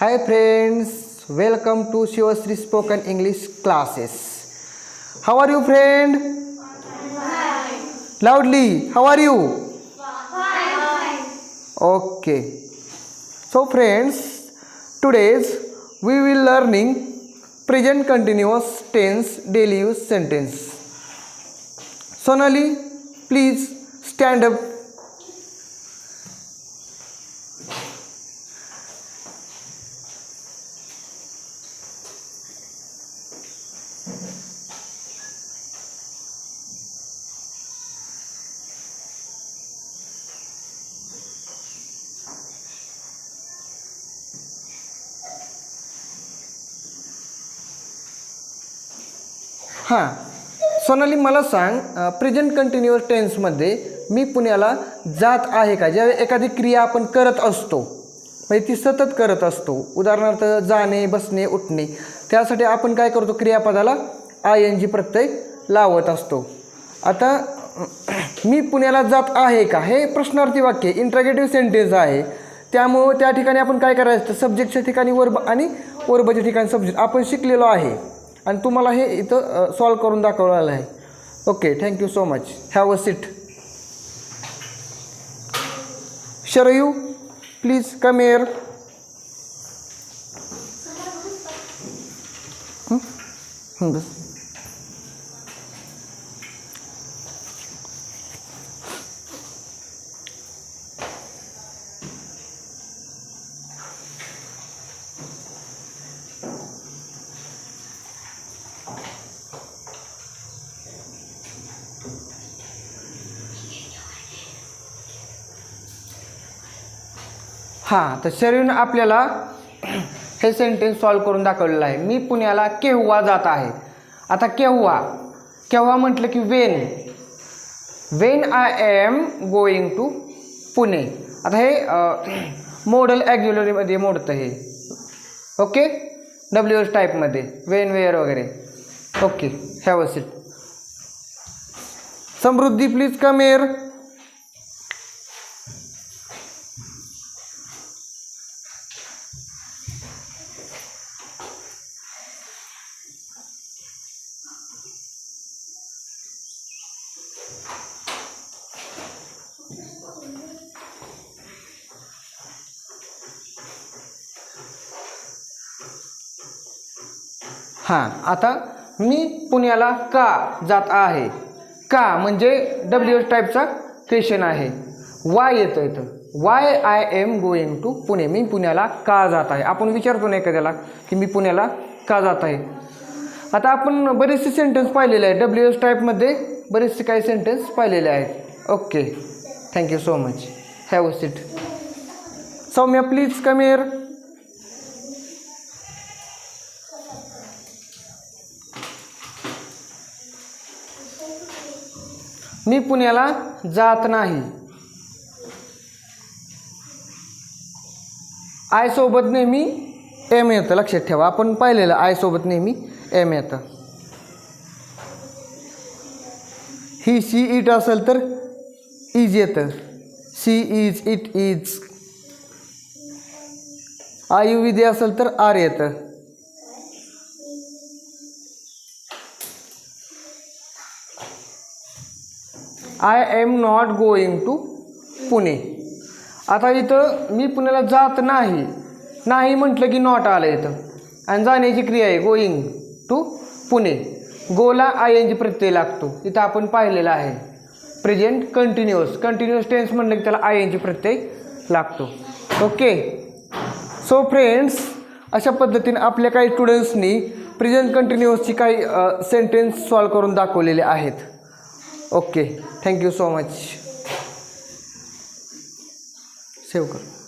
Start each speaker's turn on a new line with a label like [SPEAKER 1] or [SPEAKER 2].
[SPEAKER 1] Hi friends, welcome to Shivasri Spoken English classes. How are you friend? Loudly, how are you? Okay. So friends, today's we will learning present continuous tense daily use sentence. Sonali, please stand up. हां. सोनाली मला सांग present continuous टेन्समध्ये मी पुण्याला जात आहे का? ज्यावेळी एखादी क्रिया आपण करत असतो म्हणजे ती सतत करत असतो उदाहरणार्थ जाणे बसणे उठणे त्यासाठी आपण काय करतो? क्रियापदाला आय एन जी प्रत्यय लावत असतो. आता मी पुण्याला जात आहे का? हे प्रश्नार्थी वाक्य इंट्रॅगेटिव्ह सेंटेन्स आहे. त्यामुळं त्या ठिकाणी आपण काय करायचं? सब्जेक्टच्या ठिकाणी वर्ब आणि वर्बच्या ठिकाणी सब्जेक्ट आपण शिकलेलो आहे. आणि तुम्हाला हे इथं सॉल्व करून दाखवलेलं आहे. Okay thank you so much have a seat Sharayu please come here बस. हां तर शरीरनं आपल्याला हे सेंटेन्स सॉल्व करून दाखवलेलं आहे. मी पुण्याला केव्हा जात आहे? आता केव्हा? केव्हा म्हटलं की when when I am going to Pune. आता हे मॉडल ॲग्युलरीमध्ये मोडतं हे. ओके डब्ल्यू एस टाईपमध्ये वेन वेअर वगैरे. Okay have a seat Samruddhi please come here हां आता मी पुण्याला का जात आहे? का म्हणजे डब्ल्यू एस टाईपचा क्वेश्चन आहे. वाय येतं इथं why I am going to Pune? मी पुण्याला का जात आहे? आपण विचारतो नाही एखाद्याला की मी पुण्याला का जात आहे? आता आपण बरेचसे सेंटेन्स पाहिलेले आहेत. डब्ल्यू एस टाईपमध्ये बरेचसे काही सेंटेन्स पाहिलेले आहेत. Okay thank you so much have a seat Saumya please come here मी पुण्याला जात नाही. आयसोबत नेहमी एम येतं. लक्षात ठेवा. आपण पाहिलेलं आयसोबत नेहमी एम येतं. ही सी इट असेल तर इज येतं. सी इज इट इज आयुर्वेदी असेल तर आर येतं. I am not going to Pune आता इथं मी पुण्याला जात नाही. नाही म्हटलं की नॉट आलं इथं. आणि जाण्याची क्रिया आहे गोईंग टू पुणे गोला आय एन जी प्रत्यय लागतो. इथं आपण पाहिलेलं आहे. प्रेझेंट कंटिन्युअस कंटिन्युअस टेन्स म्हटलं की त्याला आय एन जी प्रत्यय लागतो. ओके सो फ्रेंड्स अशा पद्धतीने आपल्या काही स्टुडंट्सनी प्रेझेंट कंटिन्युअसची काही सेंटेन्स सॉल्व करून दाखवलेले आहेत. Okay thank you so much save कर.